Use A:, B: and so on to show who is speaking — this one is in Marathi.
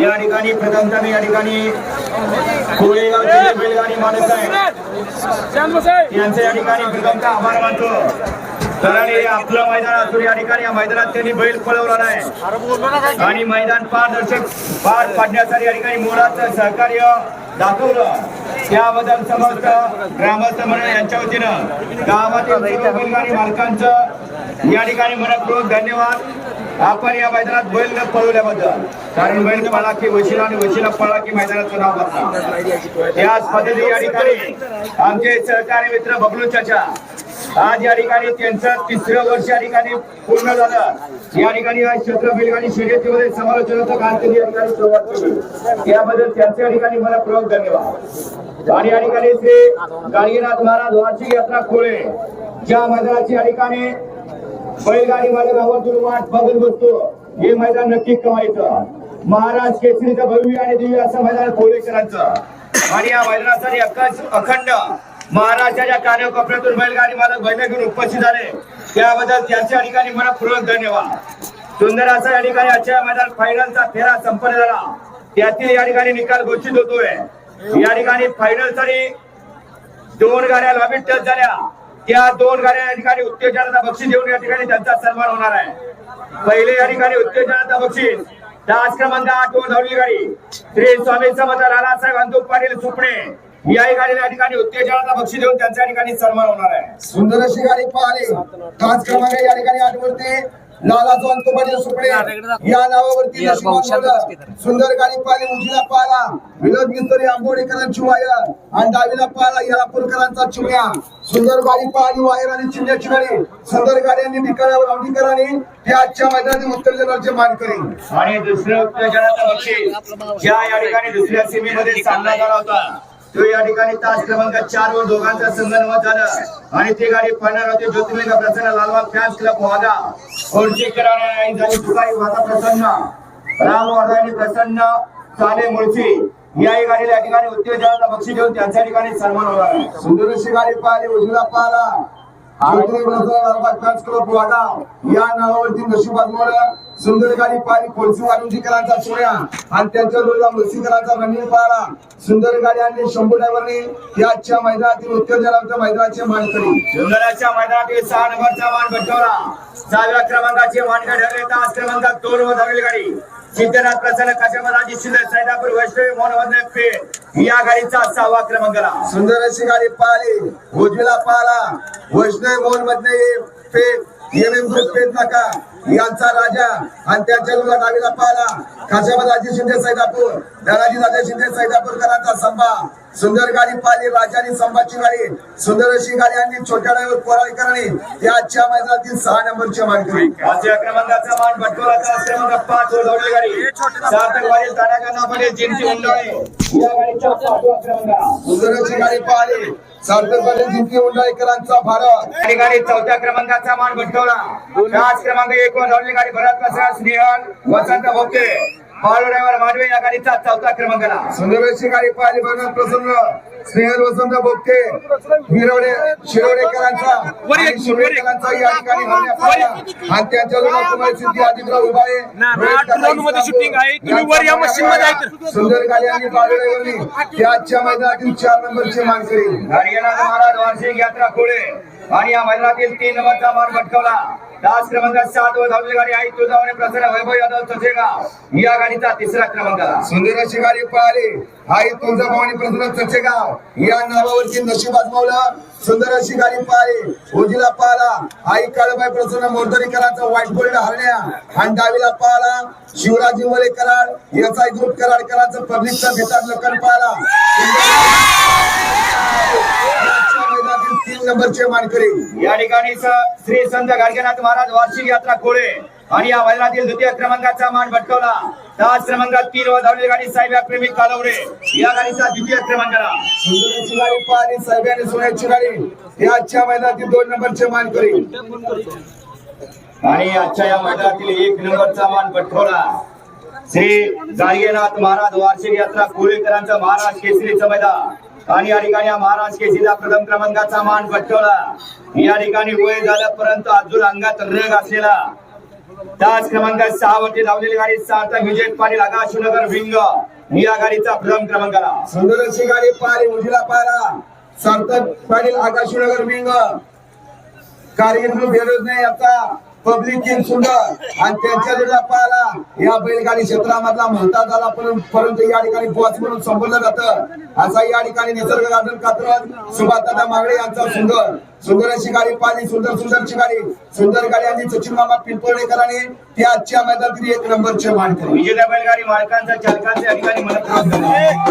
A: या ठिकाणी प्रथमतः या ठिकाणी बैलगाडी मालक आहे या ठिकाणी प्रथमतः आभार मानतो. कारण हे आपलं मैदान असून या ठिकाणी या मैदानात त्यांनी बैल पळवला आहे आणि मैदान पारदर्शक पार पाडण्यासाठी या ठिकाणी मोलाचं सहकार्य दाखवलं. त्याबद्दल समस्त ग्रामस्थ म्हणून यांच्या वतीनं गावातील बैलगाडी मालकांचं या ठिकाणी मनपूर्वक धन्यवाद. आपण या मैदानात बैल न पळवल्याबद्दल. कारण बैल पळा की वशिला आणि वशिला पळा की मैदानाचं नाव बदला त्याच पद्धती या ठिकाणी आमचे सहकारी मित्र बबलू चाचा. आज या ठिकाणी त्यांचं तिसरं वर्ष या ठिकाणी पूर्ण झालं. या ठिकाणी आज क्षेत्र बैलगाडी शर्यतीमध्ये समालोचनाचं काम या ठिकाणी सुरुवात केली. याबद्दल त्यांच्या ठिकाणी मला प्रयोग धन्यवाद. आणि या ठिकाणी श्री गाडगेनाथ महाराज वार्षिक यात्रा खोळे. ज्या मैदानाची या ठिकाणी बैलगाडी मालक आवर्जून वाट बघत बसतो. हे मैदान नक्की कमायचं महाराज केसरीचं भव्य आणि दिव्य असं मैदान कोळेकरांचं आणि या मैदानासाठी अखंड अखंड महाराष्ट्राच्या कानाकोपऱ्यातून बैलगाडी मालक बैठक घेऊन उपस्थित झाले त्याबद्दल त्यांच्या ठिकाणी मनपूर्वक धन्यवाद. सुंदर असा या ठिकाणी आजच्या मैदान फायनलचा फेरा संपन्न झाला. त्यातील या ठिकाणी निकाल घोषित होतोय. या ठिकाणी फायनलसाठी दोन गाड्या लॉबीत टच झाल्या. या दोन गाड्या या ठिकाणी उत्तेजनाचा बक्षीस देऊन या ठिकाणी त्यांचा सन्मान होणार आहे. पहिले या ठिकाणी उत्तेजनाचा बक्षीस दास क्रमांक आठ व धावली गाडी. श्री स्वामी समर्थ राणासाहेब अंतुक पाटील सुपणे या गाडीला या ठिकाणी उत्तेजनाचा बक्षीस देऊन त्यांच्या ठिकाणी सन्मान होणार आहे.
B: सुंदर अशी गाडी पाहिली. दास क्रमांक या ठिकाणी आठवडते लाला जोंतो पाटील सुपडे या नावावरती. सुंदर गाडी पाहिली उजवीला पाहिला. विनोद मिस्त्री आंबोडेकरांची वायर. आणि डावीला पाहिला यालापूरकरांचा चिमण्या. सुंदर गाडी पाहिली वायर आणि चिमण्याची गाडी सुंदर गाड्यांनी निकालावर आवडीकरांनी हे आजच्या मैदानात उत्तर जनाचे मानकरी.
A: आणि दुसरं उत्तेजनाचं बक्षीस ज्या या ठिकाणी दुसऱ्या सीमेमध्ये सामना झाला होता तो या ठिकाणी तास क्रमांक चार वर दोघांचा संघ संगणमत झालं. आणि ते गाडी पडणार होते ज्योतिर्लिंग प्रसन्न लालबाग फॅन्स क्लब वागा ओळखी आणि झाली तुकारी वादा प्रसन्न. राम वादानी प्रसन्न. साने मुळशी. याही गाडीला या ठिकाणी उत्तेजनाचा बक्षी घेऊन त्यांच्या ठिकाणी सन्मान होणार आहे.
B: सुंदर अशी गाडी पाहिली उजवीला पाहिला. आरती प्रसन्न लालबाग फॅन्स क्लब वागाव या नावावरती नशिबात मोडलं. सुंदर गाडी पाहिली कोळसी वारुंजीकरांचा सोया आणि त्यांच्या जोडीला मुळशीकरांचा रणवीर पाहिला सुंदर गाडी आणली शंभू ड्रायव्हरने या आजच्या मैदानातील उत्तेजनाच्या मैदानाचे मानकरी.
A: सुंदराच्या मैदानातील सहा नंबरचा मान बटवला सहाव्या क्रमांकाचे मानकरी ठरले तास क्रमांक दोन वर धावली गाडी सिद्धनाथ प्रसन्न कशामराजी शिंदे सैदापूर वैष्णवी मोहन पेठ या गाडीचा सहावा क्रमांकाला.
B: सुंदर अशी गाडी पाहिली. उजवीला पाहिला. वैष्णव मोहन मधले पेठ एम एम ग्रुप पेठ नका यांचा राजा आणि त्यांच्या मुला डावीला पाहिला. खाशाबाजी शिंदे सैदापूर. धनाजी दादा शिंदे सैदापूरकरांचा संभा. सुंदर गाडी पाहिली राजा आणि संभाची गाडी. सुंदर अशी गाडी आणली छोट्या ड्रायव्हर कोराळकरांनी या आजच्या मैदानातील सहा नंबरच्या मानकरी
A: पाचव्या क्रमांकाचा मान तास क्रमांक पाच वर धावली गाडी सार्थक वारील तानाकांनामध्ये जिंती उंडाळे या गाडीचा पाचवा क्रमांक
B: सुंदर अशी गाडी पाहिली. सार्थक जिंकली उंडाळेकरांचा भारत.
A: आणि गाडी चौथ्या क्रमांकाचा मान बटवला क्रमांक एक वर धावली गाडी भरत प्रसाद स्नेहल वसंत भोगते बाळू ड्रायव्हर मांडवे या गाडीचा चौथा क्रमांकाला.
B: सुंदरची गाडी पाहिली बघा प्रसन्न स्नेहल वसंत बोगटे हिरवडे शिरवडेकरांचा आणि या ठिकाणी त्यांच्या कुमार सिद्धी आदित्य उभा आहे
C: मध्ये. तुम्ही वर या machine मध्ये आहे तर.
B: सुंदर गाडी आणि बाळूड्रायव्हरनी या आजच्या मैदानातील चार नंबरचे मानकरी.
A: हरियाणा महाराज वार्षिक यात्रा खोळे आणि या मैदानातील तीन नंबरचा मान पटकवला. दहा क्रमांक सात वर धावली गाडी आई तुळजावणे प्रसन्न वैभव यादव चचेगाव या गाडीचा तिसरा क्रमांक.
B: सुंदर अशी गाडी पळाली. आई तुळजाभवानी प्रसन्न चचेगाव या नावावरची नशीब आजमावलं. सुंदर अशी गाडी पळाली. उजीला पाहिला आई काळबाई प्रसन्न मोरदरीकरांचा व्हाईट गोल्ड हरण्या. आणि डावीला पाहिला शिवराजी मोरे कराड याचा ग्रुप कराडकरांचं पब्लिकचा भेटात लखन पाहिला नंबरचे मानकरी.
A: या ठिकाणी श्री संत गाडगेनाथ महाराज वार्षिक यात्रा खोळे आणि या मैदानातील द्वितीय क्रमांकाचा मान भटकवला. तास क्रमांकात तीन वर धावलेली गाडी साहेब प्रेमी कालवडे. या गाडीचा द्वितीय क्रमांकाला
B: सुंदरची गाडी पाहिली साहेबांनी सोन्याची गाडी. या आजच्या मैदानातील दोन नंबरचे मानकरी.
A: आणि आजच्या या मैदानातील एक नंबरचा मान पटकवला श्री गाडगेनाथ महाराज वार्षिक यात्रा कोळीकरांचं महाराज केसरीचं मैदान. आणि या ठिकाणी या महाराज प्रथम क्रमांकाचा मान पटकवला. या ठिकाणी वय झालं परंतु अजून अंगात रग असलेला. त्याच क्रमांक सहा वरती लावलेली गाडी सार्थक विजय पाटील आकाशनगर विंग. या गाडीचा प्रथम क्रमांकाला.
B: सुंदर अशी गाडी पारी उजवीला पाहिला. सार्थक पाटील आकाशनगर विंग. कारगिल ग्रुप नाही आता. पब्लिक किंग सुंदर. आणि त्यांच्या जोडीला पाहिला या बैलगाडी क्षेत्रामधला म्हणता झाला परंतु या ठिकाणी बॉस म्हणून संबोधलं जात. असा या ठिकाणी निसर्ग गार्डन कात्रज सुभाषदादा मागडे यांचा सुंदर सुंदर अशी गाडी पाहिली. सुंदर सुंदरची गाडी. सुंदर गाडी आणि सचिन मामा पिंपळेकरांनी त्या आजच्या मैदानातील एक नंबरचे मान केले
A: विजेत्या बैलगाडी मालकांचा चालकांचे अधिकारी म्हणत